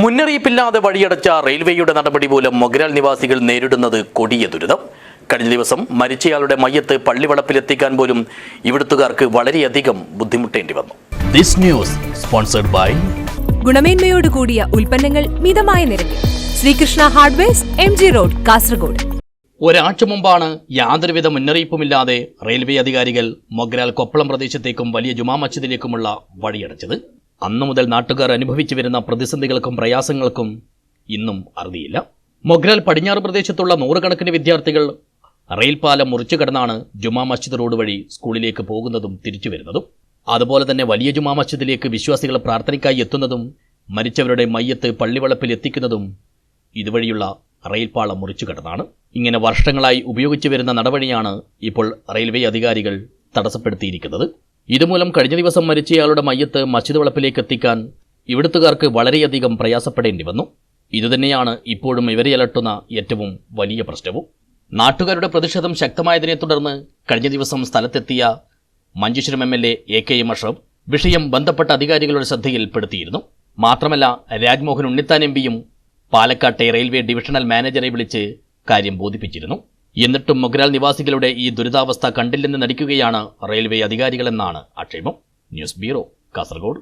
മുന്നറിയിപ്പില്ലാതെ വഴിയടച്ച റെയിൽവേയുടെ നടപടി മൂലം മൊഗ്രാൽ നിവാസികൾ നേരിടുന്നത് കൊടിയ ദുരിതം. കഴിഞ്ഞ ദിവസം മരിച്ചയാളുടെ മയ്യത്ത് പള്ളിവളപ്പിലെത്തിക്കാൻ പോലും ഇവിടുത്തുകാർക്ക് വളരെയധികം ബുദ്ധിമുട്ടേണ്ടി വന്നു. ദിസ് ന്യൂസ് സ്പോൺസർഡ് ബൈ ഗുണമേന്മയോട് കൂടിയ ഉൽപ്പന്നങ്ങൾ മിതമായ നിരക്കിൽ. Srikrishna hardwares M G road Kasaragod. ഒരാഴ്ച മുമ്പാണ് യാതൊരുവിധ മുന്നറിയിപ്പുമില്ലാതെ റെയിൽവേ അധികാരികൾ മൊഗ്രാൽ കൊപ്പളം പ്രദേശത്തേക്കും വലിയ ജുമാ മസ്ജിദിലേക്കുമുള്ള വഴിയടച്ചത്. അന്നു മുതൽ നാട്ടുകാർ അനുഭവിച്ചു വരുന്ന പ്രതിസന്ധികൾക്കും പ്രയാസങ്ങൾക്കും ഇന്നും അറുതിയില്ല മൊഗ്രാൽ പടിഞ്ഞാറ് പ്രദേശത്തുള്ള നൂറുകണക്കിന് വിദ്യാർത്ഥികൾ റെയിൽപാലം മുറിച്ചു കടന്നാണ് ജുമാ മസ്ജിദ് റോഡ് വഴി സ്കൂളിലേക്ക് പോകുന്നതും തിരിച്ചു വരുന്നതും. അതുപോലെ തന്നെ വലിയ ജുമാ മസ്ജിദിലേക്ക് വിശ്വാസികൾ പ്രാർത്ഥനയ്ക്കായി എത്തുന്നതും മരിച്ചവരുടെ മയ്യത്ത് പള്ളിവളപ്പിൽ എത്തിക്കുന്നതും ഇതുവഴിയുള്ള റെയിൽപാളം മുറിച്ചു കടന്നാണ് ഇങ്ങനെ വർഷങ്ങളായി ഉപയോഗിച്ചു വരുന്ന നടപടിയാണ് ഇപ്പോൾ റെയിൽവേ അധികാരികൾ തടസ്സപ്പെടുത്തിയിരിക്കുന്നത്. ഇതുമൂലം കഴിഞ്ഞ ദിവസം മരിച്ചയാളുടെ മയ്യത്ത് മസ്ജിദ് വളപ്പിലേക്ക് എത്തിക്കാൻ ഇവിടുത്തുകാർക്ക് വളരെയധികം പ്രയാസപ്പെടേണ്ടി വന്നു. ഇതുതന്നെയാണ് ഇപ്പോഴും ഇവരെ അലട്ടുന്ന ഏറ്റവും വലിയ പ്രശ്നവും. നാട്ടുകാരുടെ പ്രതിഷേധം ശക്തമായതിനെ തുടർന്ന് കഴിഞ്ഞ ദിവസം സ്ഥലത്തെത്തിയ Manjeshwaram M L A A K M Ashraf വിഷയം ബന്ധപ്പെട്ട അധികാരികളുടെ ശ്രദ്ധയിൽപ്പെടുത്തിയിരുന്നു. മാത്രമല്ല രാജ്മോഹൻ ഉണ്ണിത്താൻ എം പിയും പാലക്കാട്ടെ റെയിൽവേ ഡിവിഷണൽ മാനേജറെ വിളിച്ച് കാര്യം ബോധിപ്പിച്ചിരുന്നു. എന്നിട്ടും മൊഗ്രാൽ നിവാസികളുടെ ഈ ദുരിതാവസ്ഥ കണ്ടില്ലെന്ന് നടിക്കുകയാണ് റെയിൽവേ അധികാരികളെന്നാണ് ആക്ഷേപം. News bureau Kasaragod.